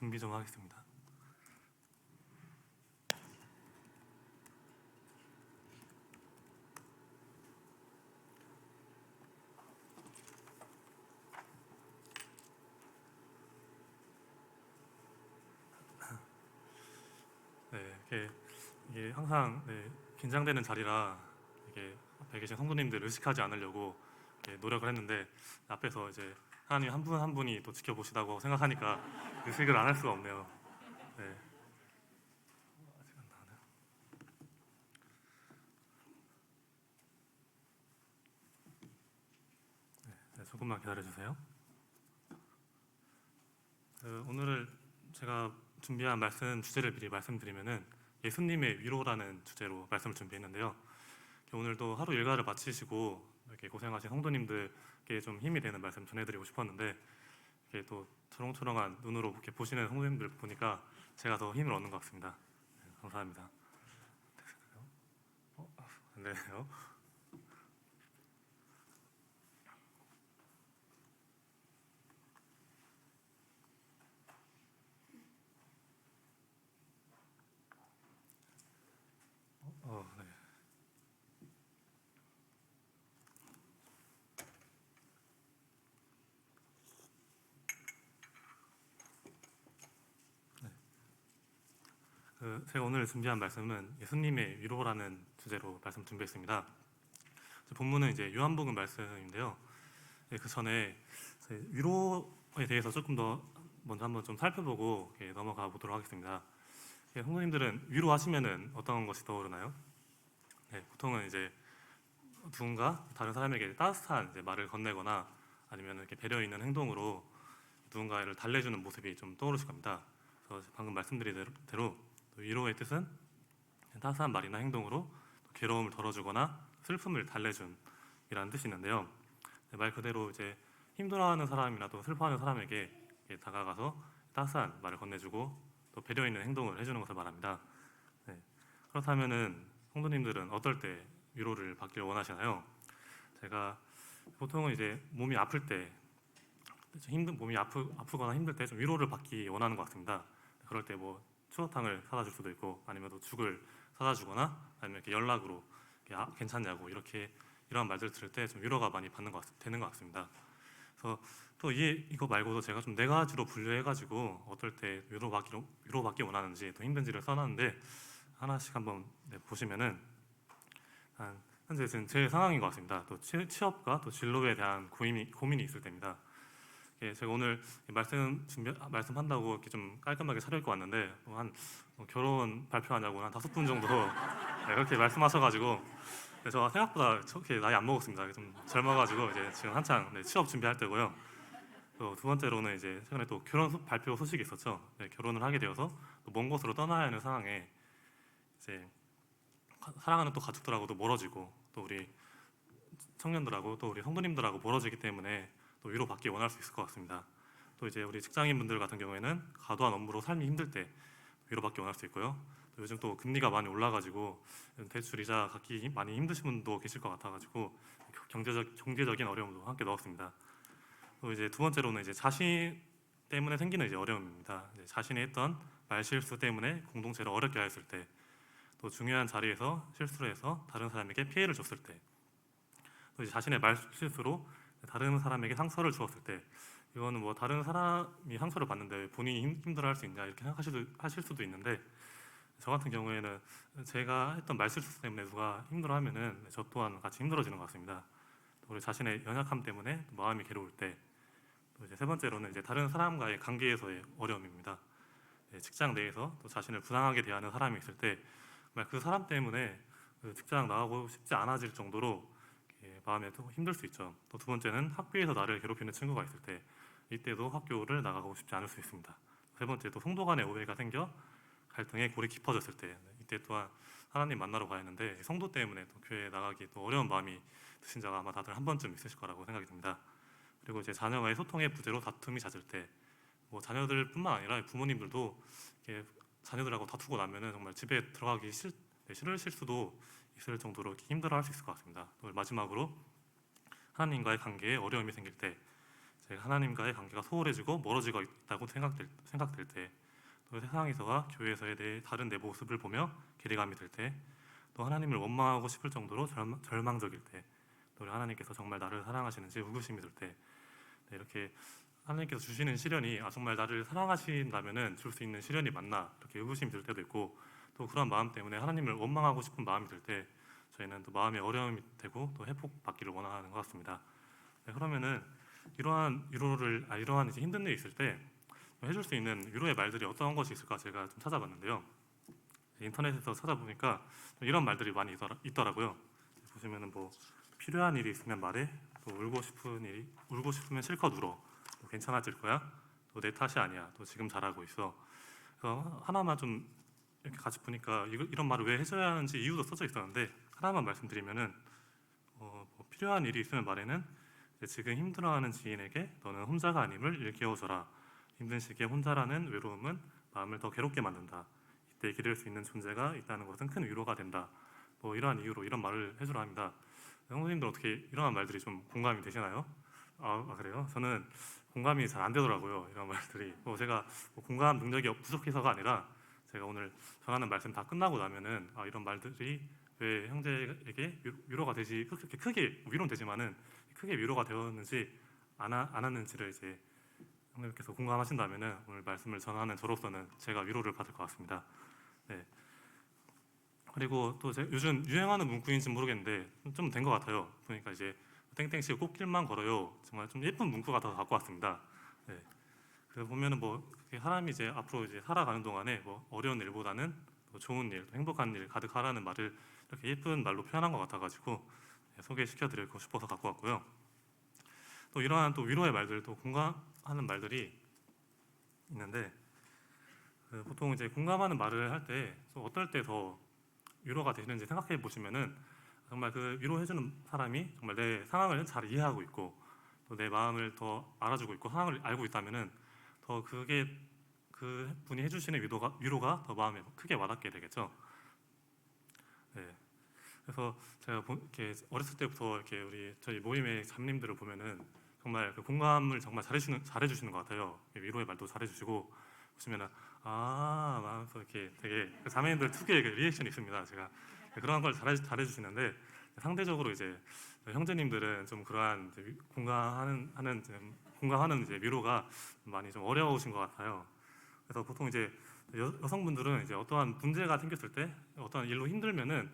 준비 좀 하겠습니다. 네, 이게, 이게 항상 네, 긴장되는 자리라 이게 앞에 계신 성도님들 의식하지 않으려고 이렇게 노력을 했는데 앞에서 이제 하나님 한 분 한 분이 또 지켜보시다고 생각하니까 의식을 안 할 수가 없네요. 네. 네, 네, 조금만 기다려 주세요. 그, 오늘 제가 준비한 말씀 주제를 미리 말씀드리면은 예수님의 위로라는 주제로 말씀을 준비했는데요. 오늘도 하루 일과를 마치시고 이렇게 고생하신 성도님들께 좀 힘이 되는 말씀 전해드리고 싶었는데 이렇게 또 초롱초롱한 눈으로 이렇게 보시는 성도님들 보니까 제가 더 힘을 얻는 것 같습니다. 네, 감사합니다. 됐어요? 어, 안 되네요. 어, 네. 그 제가 오늘 준비한 말씀은 예수님의 위로라는 주제로 말씀 준비했습니다. 본문은 이제 요한복음 말씀인데요. 예, 그 전에 위로에 대해서 조금 더 먼저 한번 좀 살펴보고 이렇게 넘어가 보도록 하겠습니다. 예, 성도님들은 위로하시면은 어떤 것이 떠오르나요? 네, 보통은 이제 누군가 다른 사람에게 따뜻한 말을 건네거나 아니면 이렇게 배려 있는 행동으로 누군가를 달래주는 모습이 좀 떠오르실 겁니다. 방금 말씀드린 대로 또 위로의 뜻은 따스한 말이나 행동으로 또 괴로움을 덜어주거나 슬픔을 달래준이라는 뜻이 있는데요. 네, 말 그대로 이제 힘들어하는 사람이나 또 슬퍼하는 사람에게 다가가서 따스한 말을 건네주고 또 배려 있는 행동을 해주는 것을 말합니다. 네. 그렇다면은 성도님들은 어떨 때 위로를 받길 원하시나요? 제가 보통은 이제 몸이 아플 때 힘든 몸이 아프, 아프거나 힘들 때 좀 위로를 받기 원하는 것 같습니다. 그럴 때 뭐 추어탕을 사다 줄 수도 있고 아니면 또 죽을 사다 주거나 아니면 이렇게 연락으로 이렇게 아, 괜찮냐고 이렇게 이런 말들 들을 때 좀 위로가 많이 받는 것 같, 되는 것 같습니다. 그래서 또 이, 이거 말고도 제가 좀 네 가지로 분류해가지고 어떨 때 위로받기 위로받기 원하는지 또 힘든지를 써놨는데 하나씩 한번 네, 보시면은 한 현재 지금 제 상황인 것 같습니다. 또 취, 취업과 또 진로에 대한 고민이 고민이 있을 때입니다. 예, 제가 오늘 말씀 준비 말씀한다고 이렇게 좀 깔끔하게 차려입고 왔는데 뭐한 뭐 결혼 발표하냐고 한 다섯 분 정도 네, 그렇게 말씀하셔가지고 네, 저 생각보다 저렇게 나이 안 먹었습니다. 좀 젊어가지고 이제 지금 한창 네, 취업 준비할 때고요. 또 두 번째로는 이제 최근에 또 결혼 소- 발표 소식이 있었죠. 네, 결혼을 하게 되어서 또 먼 곳으로 떠나야 하는 상황에 이제 가- 사랑하는 또 가족들하고도 멀어지고 또 우리 청년들하고 또 우리 성도님들하고 멀어지기 때문에 또 위로받기 원할 수 있을 것 같습니다. 또 이제 우리 직장인분들 같은 경우에는 과도한 업무로 삶이 힘들 때 위로받기 원할 수 있고요. 또 요즘 또 금리가 많이 올라가지고 대출 이자 갚기 힘- 많이 힘드신 분도 계실 것 같아가지고 경제적 경제적인 어려움도 함께 넣었습니다. 또 이제 두 번째로는 이제 자신 때문에 생기는 이제 어려움입니다. 이제 자신이 했던 말 실수 때문에 공동체를 어렵게 하였을 때, 또 중요한 자리에서 실수를 해서 다른 사람에게 피해를 줬을 때, 또 이제 자신의 말 실수로 다른 사람에게 상처를 주었을 때, 이거는 뭐 다른 사람이 상처를 받는데 왜 본인이 힘- 힘들어할 수 있냐 이렇게 생각하실 하실 수도 있는데 저 같은 경우에는 제가 했던 말 실수 때문에 누가 힘들어하면은 저 또한 같이 힘들어지는 것 같습니다. 또 우리 자신의 연약함 때문에 또 마음이 괴로울 때, 또 이제 세 번째로는 이제 다른 사람과의 관계에서의 어려움입니다. 네, 직장 내에서 또 자신을 부당하게 대하는 사람이 있을 때, 그 사람 때문에 그 직장 나가고 싶지 않아질 정도로 이렇게 마음에 또 힘들 수 있죠. 또 두 번째는 학교에서 나를 괴롭히는 친구가 있을 때, 이때도 학교를 나가고 싶지 않을 수 있습니다. 세 번째 또 성도 간의 오해가 생겨 갈등의 골이 깊어졌을 때, 네, 이때 또한 하나님 만나러 가야 하는데 성도 때문에 또 교회에 나가기 또 어려운 마음이 드신 자가 아마 다들 한 번쯤 있으실 거라고 생각이 듭니다. 그리고 이제 자녀와의 소통의 부재로 다툼이 잦을 때, 뭐 자녀들뿐만 아니라 부모님들도 이렇게 자녀들하고 다투고 나면은 정말 집에 들어가기 싫, 네, 싫으실 수도 있을 정도로 이렇게 힘들어 할 수 있을 것 같습니다. 또 마지막으로 하나님과의 관계에 어려움이 생길 때, 하나님과의 관계가 소홀해지고 멀어지고 있다고 생각될, 생각될 때, 또 세상에서와 교회에서의 내 다른 내 모습을 보며 괴리감이 들 때, 또 하나님을 원망하고 싶을 정도로 절망, 절망 적일 때, 또 하나님께서 정말 나를 사랑하시는지 의구심이 들 때, 네, 이렇게 하나님께서 주시는 시련이 아 정말 나를 사랑하신다면은 줄 수 있는 시련이 맞나 이렇게 의구심이 들 때도 있고 또 그런 마음 때문에 하나님을 원망하고 싶은 마음이 들 때 저희는 또 마음에 어려움이 되고 또 회복 받기를 원하는 것 같습니다. 네, 그러면은 이러한 위로를 아 이러한 이제 힘든 일이 있을 때 해줄 수 있는 위로의 말들이 어떤 것이 있을까 제가 좀 찾아봤는데요. 인터넷에서 찾아보니까 이런 말들이 많이 있더라, 있더라고요. 보시면은 뭐 필요한 일이 있으면 말해, 또 울고 싶은 일이 울고 싶으면 실컷 울어, 또 괜찮아질 거야, 또 내 탓이 아니야, 또 지금 잘하고 있어. 그래서 하나만 좀 이렇게 같이 보니까 이런 말을 왜 해줘야 하는지 이유도 써져 있었는데 하나만 말씀드리면은 어, 뭐 필요한 일이 있으면 말에는 지금 힘들어하는 지인에게 너는 혼자가 아님을 일깨워줘라. 힘든 시기에 혼자라는 외로움은 마음을 더 괴롭게 만든다. 이때 기댈 수 있는 존재가 있다는 것은 큰 위로가 된다. 뭐 이러한 이유로 이런 말을 해주라 합니다. 형님들 어떻게 이러한 말들이 좀 공감이 되시나요? 아, 아, 그래요? 저는 공감이 잘 안 되더라고요. 이런 말들이. 뭐 제가 뭐 공감 능력이 부족해서가 아니라 제가 오늘 전하는 말씀 다 끝나고 나면은 아, 이런 말들이 왜 형제에게 위- 위로가 되지 그렇게 크게 위로는 되지만은 크게 위로가 되었는지 안, 하, 안 하는지를 이제 형님께서 공감하신다면은 오늘 말씀을 전하는 저로서는 제가 위로를 받을 것 같습니다. 네. 그리고 또 제, 요즘 유행하는 문구인지 모르겠는데 좀 된 것 같아요. 보니까 이제 땡땡씨 꽃길만 걸어요. 정말 좀 예쁜 문구가 더 갖고 왔습니다. 네. 그 보면은 뭐 사람이 이제 앞으로 이제 살아가는 동안에 뭐 어려운 일보다는 또 좋은 일, 또 행복한 일 가득하라는 말을 이렇게 예쁜 말로 표현한 것 같아가지고 네, 소개시켜드리고 싶어서 갖고 왔고요. 또 이러한 또 위로의 말들, 또 공감하는 말들이 있는데 그 보통 이제 공감하는 말을 할 때 어떨 때 더 위로가 되시는지 생각해 보시면은 정말 그 위로해주는 사람이 정말 내 상황을 잘 이해하고 있고 또 내 마음을 더 알아주고 있고 상황을 알고 있다면은 더 그게 그 분이 해주시는 위로가 위로가 더 마음에 크게 와닿게 되겠죠. 네. 그래서 제가 보- 이렇게 어렸을 때부터 이렇게 우리 저희 모임의 잠님들을 보면은 정말 그 공감을 정말 잘해주는 잘해주시는 것 같아요. 위로의 말도 잘해주시고 보시면은 아 마음에서 이렇게 되게 그 자매님들 특유의 그 리액션이 있습니다. 제가 그런 걸 잘해 잘해주시는데 상대적으로 이제 형제님들은 좀 그러한 공감하는 하는 공감하는 이제 위로가 많이 좀 어려우신 것 같아요. 그래서 보통 이제 여, 여성분들은 이제 어떠한 문제가 생겼을 때 어떠한 일로 힘들면은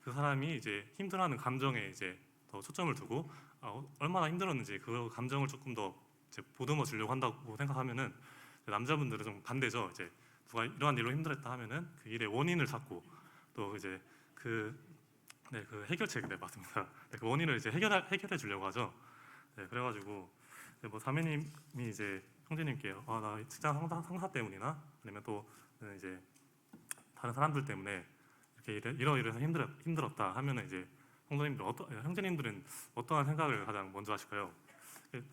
그 사람이 이제 힘들어하는 감정에 이제 더 초점을 두고 아, 어, 얼마나 힘들었는지 그 감정을 조금 더 이제 보듬어 주려고 한다고 생각하면은 남자분들은 좀 반대죠. 이제 누가 이러한 일로 힘들었다 하면은 그 일의 원인을 찾고 또 이제 그 네, 그 해결책 네 맞습니다. 네, 그 원인을 이제 해결 해결해 주려고 하죠. 네, 그래가지고 이제 뭐 자매님이 이제 형제님께 아나 직장 상사, 상사 때문이나 아니면 또 네, 이제 다른 사람들 때문에 이렇게 이래, 이러이러해서 힘들었 힘들었다 하면은 이제 형제님들 어떠 형제님들은 어떠한 생각을 가장 먼저 하실까요? 그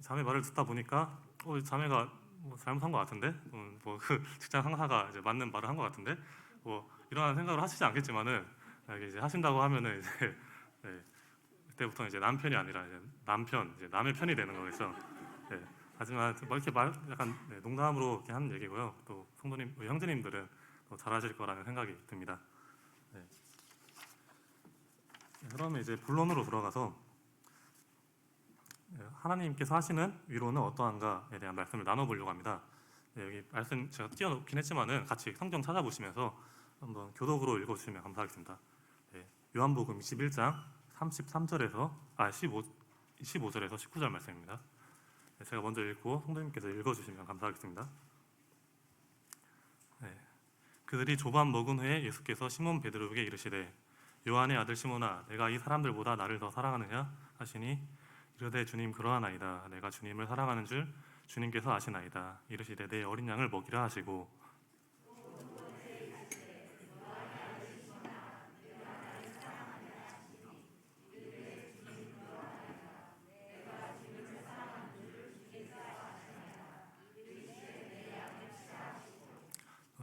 자매 말을 듣다 보니까 어, 자매가 뭐 잘못한 것 같은데? 음, 뭐그 직장 상사가 이제 맞는 말을 한 것 같은데? 뭐 이러한 생각을 하시지 않겠지만은 아, 이제 하신다고 하면은 이제 네, 그때부터 이제 남편이 아니라 이제 남편 이제 남의 편이 되는 거겠죠. 네, 하지만 뭐 이렇게 말 약간 네, 농담으로 이렇게 하는 얘기고요. 또 성도님 형제님들은 더 잘하실 거라는 생각이 듭니다. 네. 네, 그러면 이제 본론으로 들어가서 네, 하나님께서 하시는 위로는 어떠한가에 대한 말씀을 나눠보려고 합니다. 네, 여기 말씀 제가 띄워놓긴 했지만은 같이 성경 찾아보시면서 한번 교독으로 읽어주시면 감사하겠습니다. 네, 요한복음 21장 33절에서 아 15, 15절에서 19절 말씀입니다. 네, 제가 먼저 읽고 성도님께서 읽어주시면 감사하겠습니다. 네, 그들이 조반 먹은 후에 예수께서 시몬 베드로에게 이르시되 요한의 아들 시몬아 내가 이 사람들보다 나를 더 사랑하느냐 하시니 이르되 주님 그러하나이다 내가 주님을 사랑하는 줄 주님께서 아시나이다 이르시되 내 어린 양을 먹이라 하시고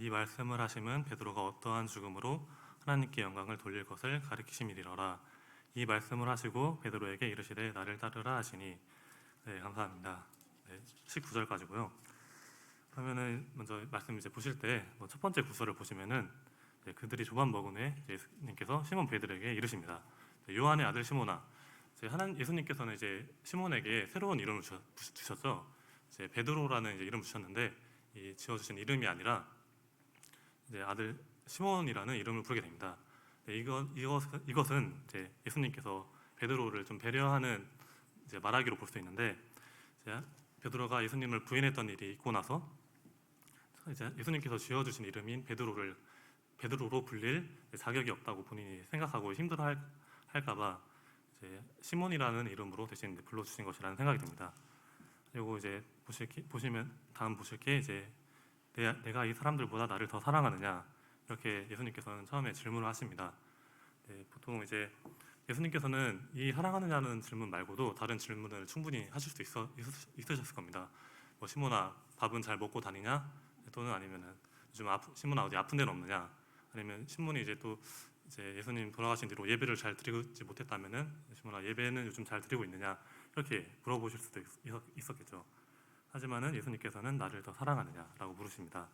이 말씀을 하심은 베드로가 어떠한 죽음으로 하나님께 영광을 돌릴 것을 가리키심이리라. 이 말씀을 하시고 베드로에게 이르시되 나를 따르라 하시니 네 감사합니다. 네, 19절까지고요. 그러면은 먼저 말씀 이제 보실 때 첫 번째 구절을 보시면은 이제 그들이 조반 먹은 후에 예수님께서 시몬 베드로에게 이르십니다. 네, 요한의 아들 시몬아, 이제 하나님 예수님께서는 이제 시몬에게 새로운 이름을 주셨, 주셨죠. 이제 베드로라는 이제 이름 을 주셨는데 이 지어주신 이름이 아니라 이제 아들 시몬이라는 이름을 부르게 됩니다. 네, 이것 이것 이것은 이제 예수님께서 베드로를 좀 배려하는 이제 말하기로 볼 수 있는데 이제 베드로가 예수님을 부인했던 일이 있고 나서 이제 예수님께서 지어 주신 이름인 베드로를 베드로로 불릴 자격이 없다고 본인이 생각하고 힘들어 할까봐 시몬이라는 이름으로 대신 불러주신 것이라는 생각이 듭니다. 그리고 이제 보실 게- 보시면 다음 보실 게 이제 내, 내 가 이 사람들보다 나를 더 사랑하느냐 이렇게 예수님께서는 처음에 질문을 하십니다. 네, 보통 이제 예수님께서는 이 사랑하느냐는 질문 말고도 다른 질문을 충분히 하실 수 있어 있, 으셨을 겁니다. 뭐 시몬아 밥은 잘 먹고 다니냐? 또는 아니면은 요즘 아프, 시몬아 어디 아픈 데는 없느냐? 아니면 신문이 이제 또 이제 예수님 돌아가신 뒤로 예배를 잘 드리지 못했다면은 시몬아 예배는 요즘 잘 드리고 있느냐? 이렇게 물어보실 수도 있, 있었겠죠. 하지만은 예수님께서는 나를 더 사랑하느냐라고 물으십니다.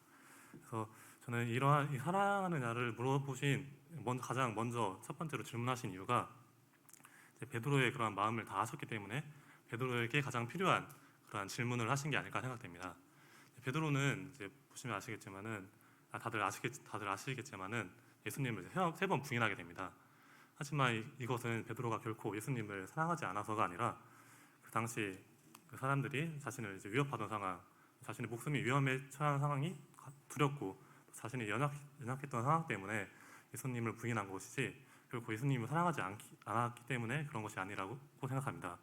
그래서 저는 이러한 이 사랑하느냐를 물어보신 먼 가장 먼저 첫 번째로 질문하신 이유가 베드로의 그러한 마음을 다 아셨기 때문에 베드로에게 가장 필요한 그러한 질문을 하신 게 아닐까 생각됩니다. 베드로는 이제 보시면 아시겠지만은 아, 다들 아시겠 다들 아시겠지만은 예수님을 세 번 부인하게 됩니다. 하지만 이, 이것은 베드로가 결코 예수님을 사랑하지 않아서가 아니라 그 당시 그 사람들이 자신을 이제 위협하던 상황, 자신의 목숨이 위험에 처한 상황이 두렵고 자신이 연약, 연약했던 상황 때문에 예수님을 부인한 것이지 결코 예수님을 사랑하지 않기, 않았기 때문에 그런 것이 아니라고 생각합니다.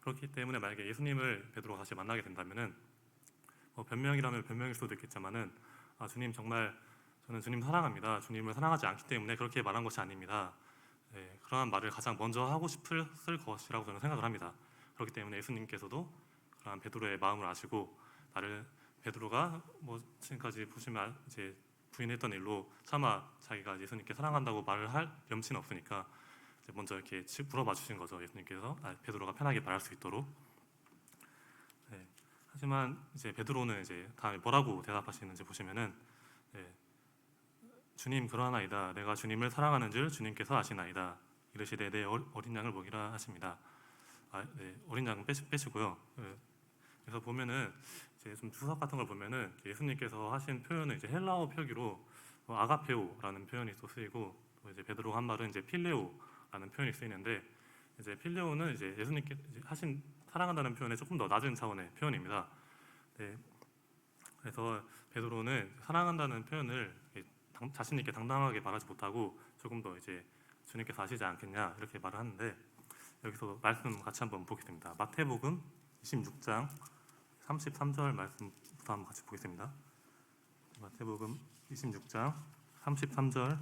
그렇기 때문에 만약에 예수님을 베드로가 다시 만나게 된다면은 뭐 변명이라면 변명일 수도 있겠지만은 아, 주님 정말 저는 주님 사랑합니다. 주님을 사랑하지 않기 때문에 그렇게 말한 것이 아닙니다. 네, 그러한 말을 가장 먼저 하고 싶을 것이라고 저는 생각을 합니다. 그렇기 때문에 예수님께서도 그러한 베드로의 마음을 아시고 나를 베드로가 뭐 지금까지 보시면 이제 부인했던 일로 차마 자기가 예수님께 사랑한다고 말을 할 염치는 없으니까 먼저 이렇게 물어봐 주신 거죠. 예수님께서 아, 베드로가 편하게 말할 수 있도록. 네, 하지만 이제 베드로는 이제 다음에 뭐라고 대답하시는지 보시면은 네, 주님 그러하나이다. 내가 주님을 사랑하는 줄 주님께서 아시나이다. 이르시되 내 어- 어린 양을 먹이라 하십니다. 아, 네, 어린 양은 빼시, 빼시고요. 네, 그래서 보면은 이제 좀 주석 같은 걸 보면은 예수님께서 하신 표현은 이제 헬라어 표기로 뭐 아가페오라는 표현이 또 쓰이고 또 이제 베드로가 한 말은 이제 필레오라는 표현이 쓰이는데 이제 필레오는 이제 예수님께 하신 사랑한다는 표현의 조금 더 낮은 차원의 표현입니다. 네. 그래서 베드로는 사랑한다는 표현을 당- 자신 있게 당당하게 말하지 못하고 조금 더 이제 주님께서 아시지 않겠냐 이렇게 말을 하는데 여기서 말씀 같이 한번 보겠습니다. 마태복음 26장 33절 말씀부터 한번 같이 보겠습니다. 마태복음 26장 33절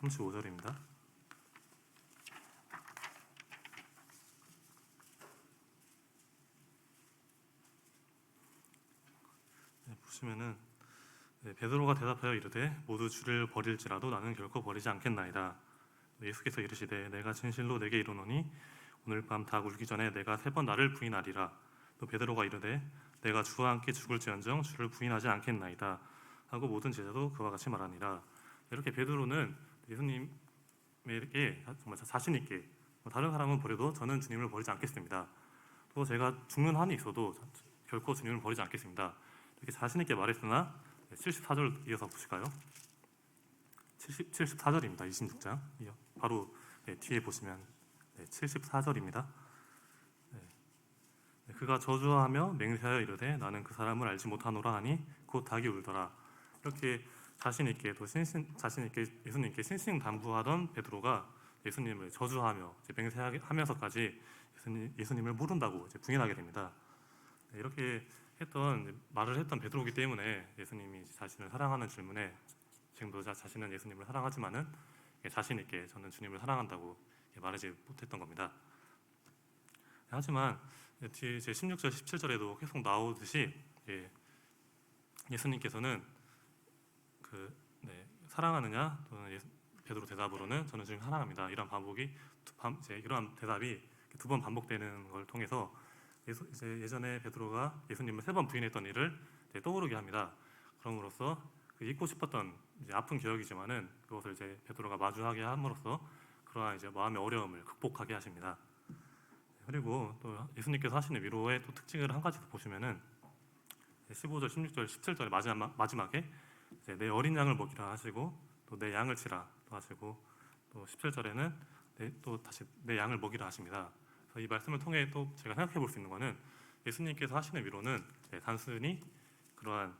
35절입니다. 네, 보시면은 네, 베드로가 대답하여 이르되 모두 주를 버릴지라도 나는 결코 버리지 않겠나이다. 예수께서 이르시되 내가 진실로 내게 이르노니 오늘 밤닭 울기 전에 내가 세 번 나를 부인하리라. 또 베드로가 이르되 내가 주와 함께 죽을지언정 주를 부인하지 않겠나이다. 하고 모든 제자도 그와 같이 말하니라. 이렇게 베드로는 예수님에게 정말 자신 있게 뭐 다른 사람은 버려도 저는 주님을 버리지 않겠습니다. 또 제가 죽는 한이 있어도 결코 주님을 버리지 않겠습니다. 이렇게 자신 있게 말했으나 74절 이어서 보실까요? 70, 74절입니다. 26장 이어 바로 네, 뒤에 보시면 네, 74절입니다. 네, 그가 저주하며 맹세하여 이르되 나는 그 사람을 알지 못하노라 하니 곧 닭이 울더라. 이렇게 자신 있게 또 신신 자신 있게 예수님께 신신당부하던 베드로가 예수님을 저주하며 맹세하면서까지 예수님, 예수님을 모른다고 부인하게 됩니다. 네, 이렇게 했던 말을 했던 베드로기 때문에 예수님이 자신을 사랑하는 질문에 지금도 자, 자신은 예수님을 사랑하지만은 예, 자신 있게 저는 주님을 사랑한다고 예, 말하지 못했던 겁니다. 하지만 뒤에 제 16절, 17절에도 계속 나오듯이 예, 예수님께서는 그 네, 사랑하느냐 또는 예, 베드로 대답으로는 저는 주님 사랑합니다. 이런 반복이 두, 반, 이제 이러한 대답이 두 번 반복되는 걸 통해서 예수, 이제 예전에 베드로가 예수님을 세 번 부인했던 일을 떠오르게 합니다. 그럼으로써 그 잊고 싶었던 아픈 기억이지만은 그것을 이제 베드로가 마주하게 함으로써 그러한 이제 마음의 어려움을 극복하게 하십니다. 그리고 또 예수님께서 하시는 위로의 또 특징을 한 가지 더 보시면은 15절, 16절, 17절의 마지막 마지막에 이제 내 어린 양을 먹이라 하시고 또 내 양을 치라 또 하시고 또 17절에는 내, 또 다시 내 양을 먹이라 하십니다. 그래서 이 말씀을 통해 또 제가 생각해 볼 수 있는 것은 예수님께서 하시는 위로는 이제 단순히 그러한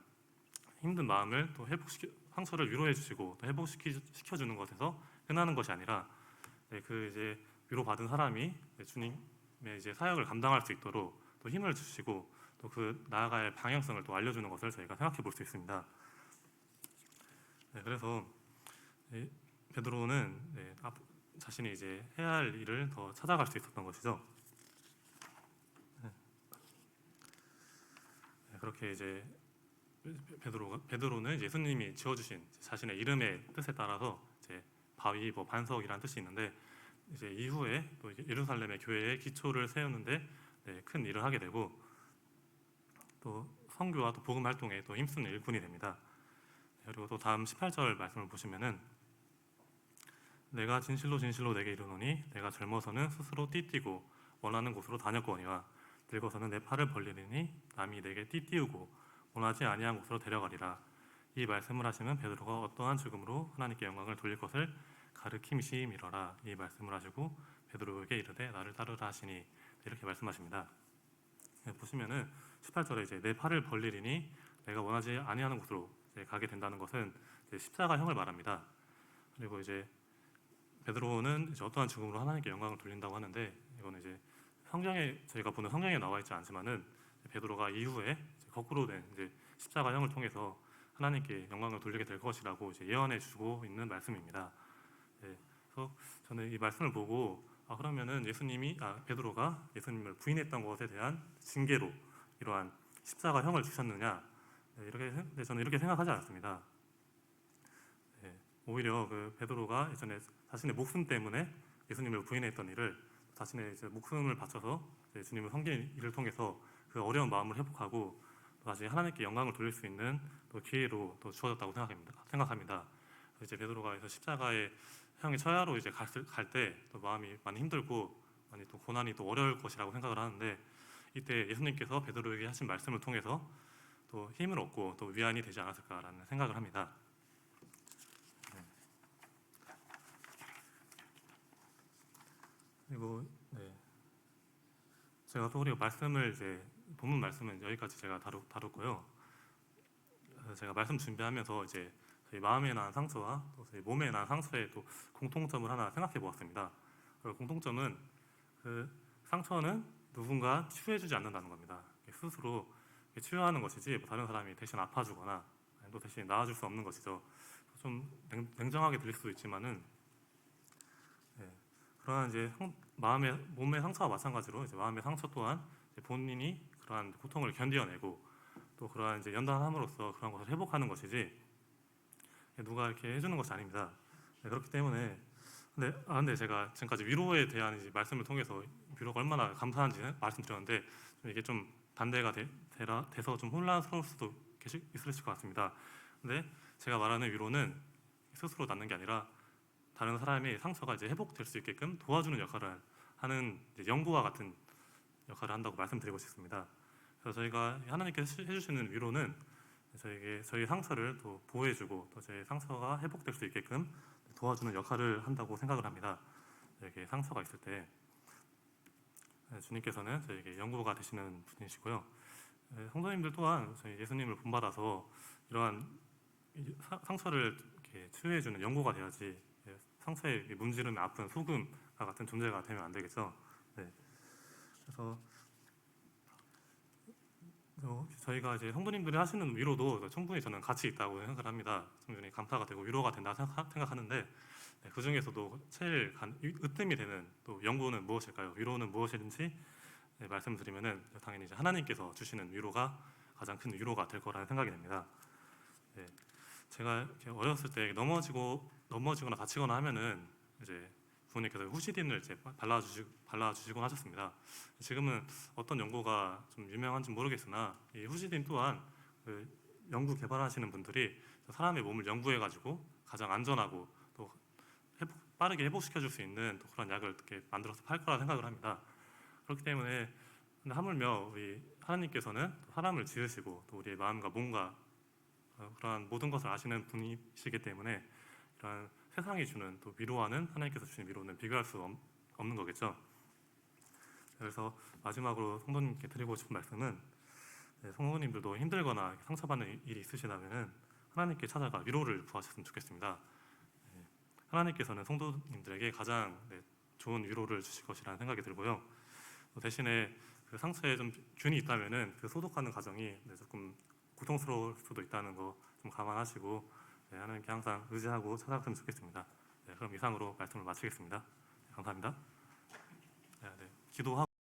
힘든 마음을 또 회복시켜 상처를 위로해 주시고 또 회복시키 시켜 주는 것에서 끝나는 것이 아니라 네, 그 이제 위로 받은 사람이 주님의 이제 사역을 감당할 수 있도록 또 힘을 주시고 또 그 나아갈 방향성을 또 알려주는 것을 저희가 생각해 볼 수 있습니다. 네, 그래서 이 베드로는 네, 앞- 자신이 이제 해야 할 일을 더 찾아갈 수 있었던 것이죠. 네. 네, 그렇게 이제 베드로가 베드로는 예수님이 지어주신 자신의 이름의 뜻에 따라서 바위 뭐 반석이라는 뜻이 있는데 이제 이후에 또 이제 예루살렘의 교회의 기초를 세우는데 네, 큰 일을 하게 되고 또 선교와 또 복음 활동에 또 힘쓰는 일꾼이 됩니다. 네, 그리고 또 다음 18절 말씀을 보시면은 내가 진실로 진실로 내게 이르노니 내가 젊어서는 스스로 띠띠고 원하는 곳으로 다녔거니와 늙어서는 내 팔을 벌리리니 남이 내게 띠띠우고 원하지 아니한 곳으로 데려가리라. 이 말씀을 하시면 베드로가 어떠한 죽음으로 하나님께 영광을 돌릴 것을 가르킴시 미러라. 이 말씀을 하시고 베드로에게 이르되 나를 따르라 하시니 이렇게 말씀하십니다. 네, 보시면은 18절에 이제 내 팔을 벌리리니 내가 원하지 아니하는 곳으로 가게 된다는 것은 십자가형을 말합니다. 그리고 이제 베드로는 이제 어떠한 죽음으로 하나님께 영광을 돌린다고 하는데 이거는 이제 성경에 저희가 보는 성경에 나와 있지 않지만은 베드로가 이후에 거꾸로 된 이제 십자가형을 통해서 하나님께 영광을 돌리게 될 것이라고 예언해 주고 있는 말씀입니다. 네, 그래서 저는 이 말씀을 보고 아 그러면은 예수님이 아 베드로가 예수님을 부인했던 것에 대한 징계로 이러한 십자가형을 주셨느냐 네, 이렇게 생- 네, 저는 이렇게 생각하지 않습니다. 네, 오히려 그 베드로가 예전에 자신의 목숨 때문에 예수님을 부인했던 일을 자신의 이제 목숨을 바쳐서 주님을 섬기는 일을 통해서 그 어려운 마음을 회복하고 또 다시 하나님께 영광을 돌릴 수 있는 또 기회로 또 주어졌다고 생각합니다. 생각합니다. 이제 베드로가 그래서 십자가의 형의 처야로 이제 갈 때 또 마음이 많이 힘들고 많이 또 고난이 또 어려울 것이라고 생각을 하는데 이때 예수님께서 베드로에게 하신 말씀을 통해서 또 힘을 얻고 또 위안이 되지 않았을까라는 생각을 합니다. 그리고 네. 제가 또 우리가 말씀을 이제 본문 말씀은 여기까지 제가 다루, 다뤘고요. 어, 제가 말씀 준비하면서 이제 저희 마음에 난 상처와 또 저희 몸에 난 상처의 또 공통점을 하나 생각해 보았습니다. 그 공통점은 그 상처는 누군가 치유해주지 않는다는 겁니다. 스스로 치유하는 것이지 뭐 다른 사람이 대신 아파주거나 또 대신 나아줄 수 없는 것이죠. 좀 냉, 냉정하게 들릴 수도 있지만은 네, 그러한 이제 상- 마음의 몸의 상처와 마찬가지로 이제 마음의 상처 또한 본인이 그러한 고통을 견뎌내고 또 그러한 이제 연단함으로써 그런 것을 회복하는 것이지 누가 이렇게 해주는 것이 아닙니다. 네, 그렇기 때문에 근데 아 근데 제가 지금까지 위로에 대한 이제 말씀을 통해서 위로가 얼마나 감사한지 말씀드렸는데 좀 이게 좀 반대가 되, 되라, 돼서 좀 혼란스러울 수도 계실 있으실 것 같습니다. 근데 제가 말하는 위로는 스스로 낫는 게 아니라 다른 사람의 상처가 이제 회복될 수 있게끔 도와주는 역할을 하는 연구와 같은 역할을 한다고 말씀드리고 싶습니다. 그래서 저희가 하나님께서 해주시는 위로는 저에게 저희 상처를 또 보호해주고 또 저희 상처가 회복될 수 있게끔 도와주는 역할을 한다고 생각을 합니다. 이렇게 상처가 있을 때 네, 주님께서는 저에게 연구가 되시는 분이시고요. 네, 성도님들 또한 저희 예수님을 본받아서 이러한 상처를 치유해주는 연구가 돼야지 예, 상처에 문지르면 아픈 소금과 같은 존재가 되면 안 되겠죠. 네. 그래서 어, 저희가 이제 성도님들이 하시는 위로도 충분히 저는 가치 있다고 생각을 합니다. 충분히 감사가 되고 위로가 된다 생각- 생각하는데 네, 그 중에서도 제일 으뜸이 되는 또 연구는 무엇일까요? 위로는 무엇인지 네, 말씀드리면은 당연히 이제 하나님께서 주시는 위로가 가장 큰 위로가 될 거라는 생각이 듭니다. 네, 제가 어렸을 때 넘어지고 넘어지거나 다치거나 하면은 이제 부모님께서 후시딘을 이제 발라주시 발라주시곤 하셨습니다. 지금은 어떤 연구가 좀 유명한지 모르겠으나 이 후시딘 또한 그 연구 개발하시는 분들이 사람의 몸을 연구해 가지고 가장 안전하고 또 회복, 빠르게 회복시켜 줄 수 있는 또 그런 약을 이렇게 만들어서 팔 거라 생각을 합니다. 그렇기 때문에 하물며 우리 하나님께서는 또 사람을 지으시고 또 우리의 마음과 몸과 어, 그러한 모든 것을 아시는 분이시기 때문에 이러한 세상이 주는 또 위로와는 하나님께서 주신 위로는 비교할 수 없, 없는 거겠죠. 그래서 마지막으로 성도님께 드리고 싶은 말씀은 네, 성도님들도 힘들거나 상처받는 일이 있으시다면은 하나님께 찾아가 위로를 구하셨으면 좋겠습니다. 네, 하나님께서는 성도님들에게 가장 네, 좋은 위로를 주실 것이라는 생각이 들고요. 또 대신에 그 상처에 좀 균이 있다면은 그 소독하는 과정이 네, 조금 고통스러울 수도 있다는 거 좀 감안하시고 네, 하나님께 항상 의지하고 찾아갔으면 좋겠습니다. 네, 그럼 이상으로 말씀을 마치겠습니다. 네, 감사합니다. 네, 네, 기도하고.